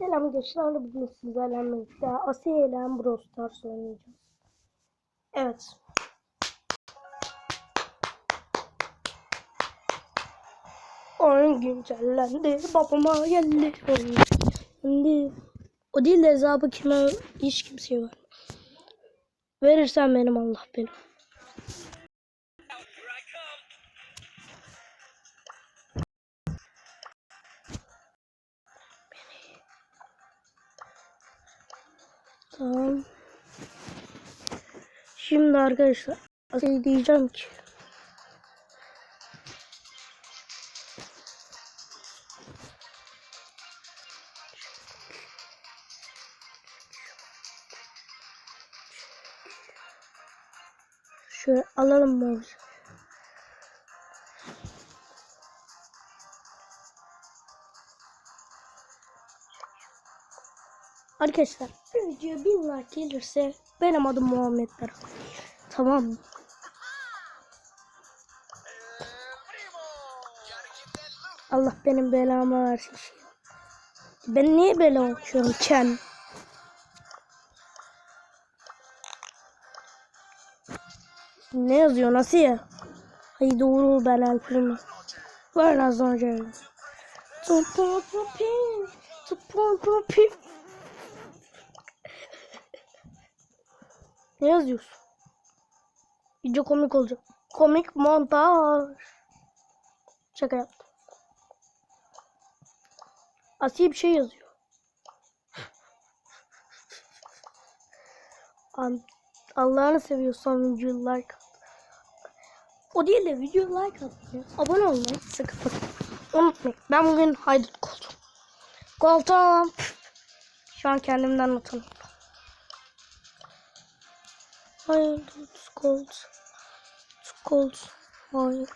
Selam gençler bugün sizlerle birlikte Asiye ile Brawl Stars oynayacağız. Evet. Oyun güncellendi. Babama geldi. Oyun. O değil de hesabı kime hiç kimseye var. Verirsen benim Allah benim. Tamam. Şimdi arkadaşlar şey diyeceğim ki Şöyle alalım mı? Arkadaşlar bu video 1000 like gelirse benim adım Muhammed Berat. Tamam mı? Allah benim belamı versin. Ben niye bela okuyorum Ken? Ne yazıyor nasıl ya? Haydi doğru ben Alp'im. Ver az önce. Tıpı tıpı tıpı tıpı Ne yazıyorsun? İyice komik olacak. Komik montaj. Şaka yaptım. Asiye bir şey yazıyor. Allah'ını seviyorsan video like at. O değil de video like atmayı, abone olmayı sakın unutmayın. Ben bugün haydut koltuğum. Koltuğum. Şu an kendimden utanıyorum. Hayır, it's cold. It's cold. Hayır.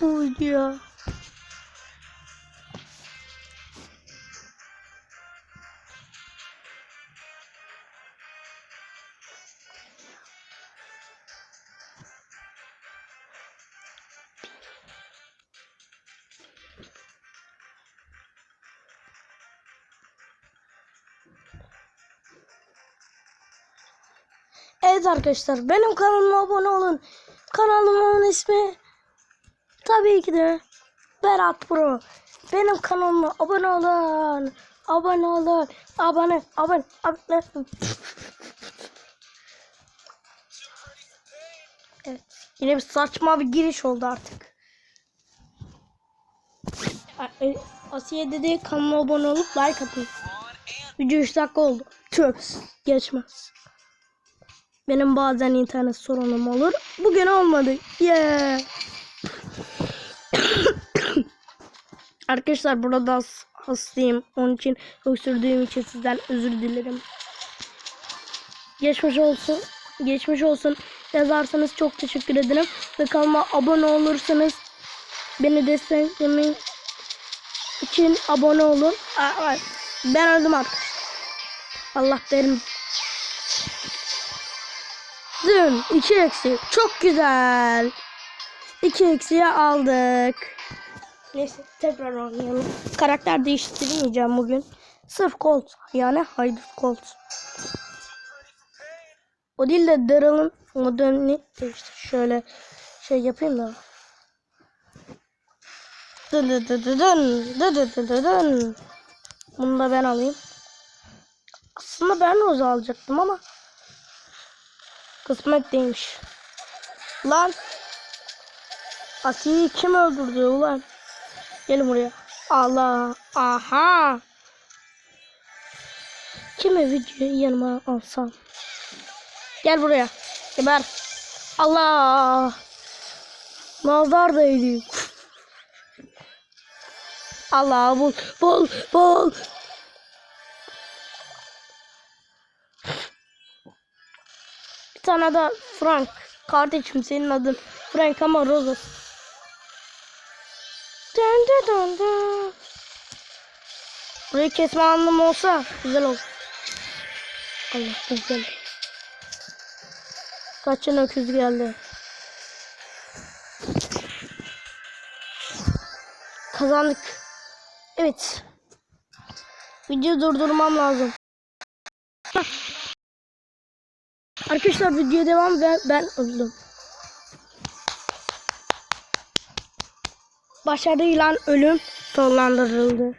Oh yeah. Evet arkadaşlar benim kanalıma abone olun. Kanalımın ismi tabii ki de Berat Pro. Benim kanalıma abone olun. Abone olun. Abone, abone, abone. Evet. Yine bir saçma bir giriş oldu artık. A- Asiye dedi kanalıma abone olup like atın. Video 3 dakika oldu. Tüps. Geçmez. Benim bazen internet sorunum olur. Bugün olmadı. Yeah. Arkadaşlar burada has- hastayım. Onun için öksürdüğüm için sizden özür dilerim. Geçmiş olsun. Geçmiş olsun. Yazarsanız çok teşekkür ederim. Ve kanalıma abone olursanız beni desteklemek için abone olun. Ben öldüm artık. Allah benim. Attım. 2 eksi. Çok güzel. 2 eksiye aldık. Neyse tekrar oynayalım. Karakter değiştirmeyeceğim bugün. Sırf Colt. Yani Haydut Colt. O değil de Daryl'ın modelini değiştir. Şöyle şey yapayım da. Dın dın dın dın dın dın dın dın. Bunu da ben alayım. Aslında ben Rose alacaktım ama kısmet değilmiş. Lan Asiye'yi kim öldürdü ulan? Gelin buraya. Allah. Aha. Kimi videoyu yanıma alsam? Gel buraya. Geber. Allah. Nazar değdi. Allah bul bul bul. Tane de Frank. Kardeşim senin adın Frank ama Rose. Dun dun dun dun. Burayı kesme anlam olsa güzel olur. Allah güzel. Kaçın öküz geldi. Kazandık. Evet. Video durdurmam lazım. Arkadaşlar video devam ve ben öldüm. Başarıyla ölüm sonlandırıldı.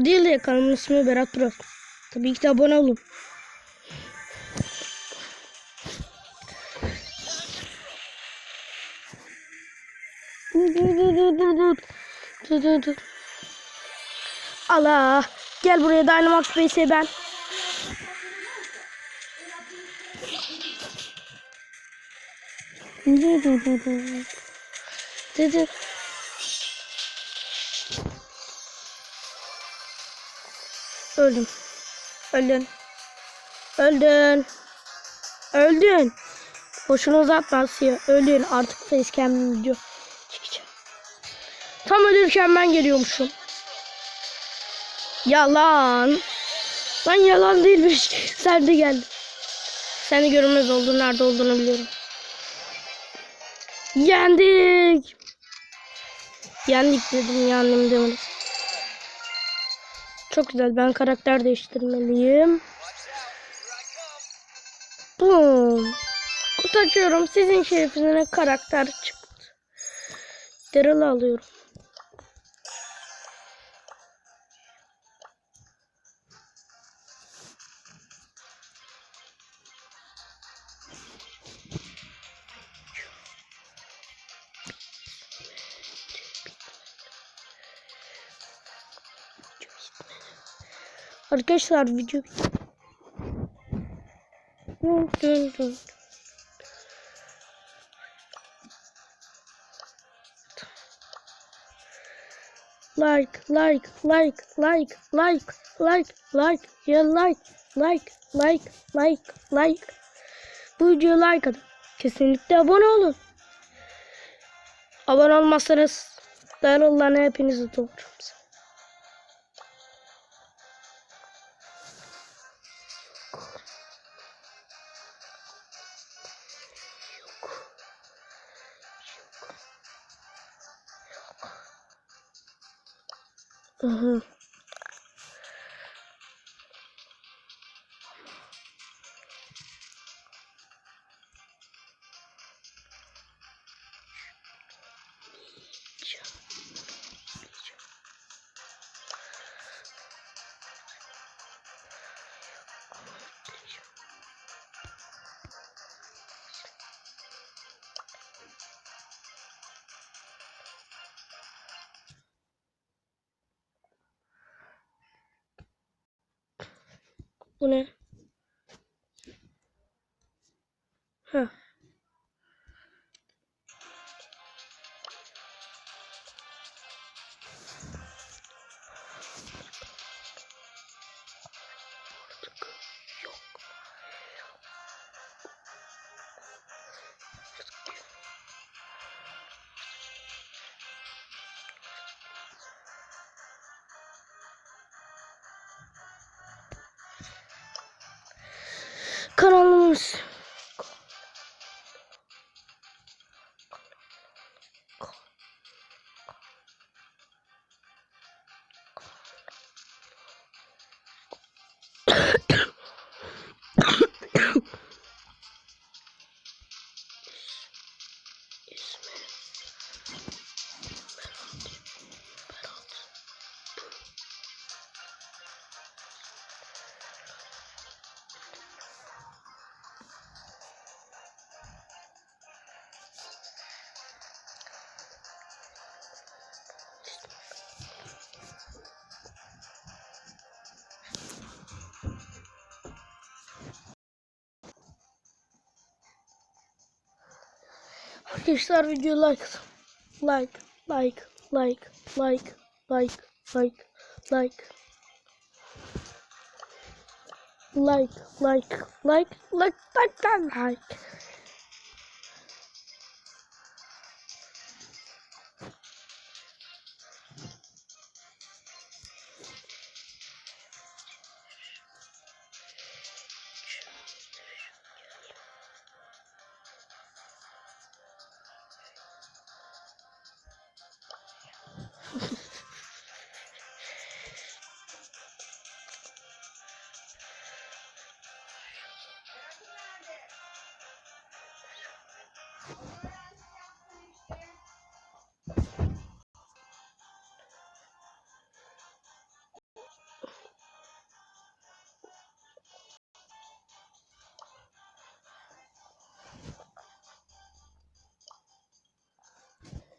O değil de kanalımın ismi Berat Pro. Tabii ki de abone olun. Allah. Gel buraya Dynamax Base'e ben. Dur. Öldüm. Öldün. Öldün. Öldün. Boşuna uzatma Asya. Öldün. Artık facecam video çekeceğim. Tam ölürken ben geliyormuşum. Yalan. Lan yalan değilmiş. Sen de geldin. Sen de görünmez oldun. Nerede olduğunu biliyorum. Yendik. Yendik dedim yendim demedim. Çok güzel. Ben karakter değiştirmeliyim. Boom. Kutu açıyorum. Sizin şerefinize karakter çıktı. Daryl'ı alıyorum. Arkadaşlar video. Like, like, like, like, like, like, like, yeah, like, like, like, like, like. Bu videoya like atın. Kesinlikle abone olun. Abone olmazsanız darıllarına hepinizi doğururum. Mm-hmm. Bu ne? Kanalımız. Arkadaşlar video like like like like like like like like like like like like like like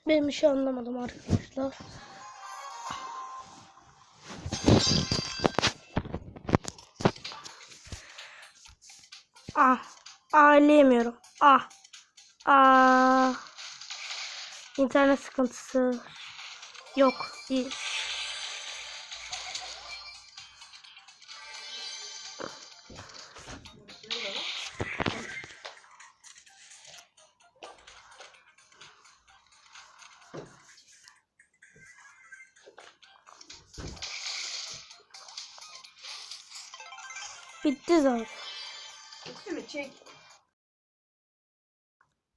Ben bir şey anlamadım arkadaşlar. Ah. Ağlayamıyorum. Ah. Ah. İnternet sıkıntısı. Yok. Değil. Bitti zaten. Bitti mi? Çek.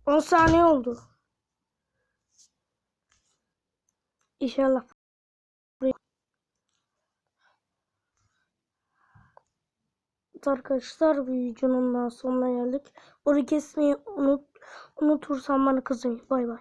10 saniye oldu. İnşallah. Arkadaşlar bir videonun sonuna geldik. Orayı kesmeyi unut, unutursam bana kızmayın. Bay bay.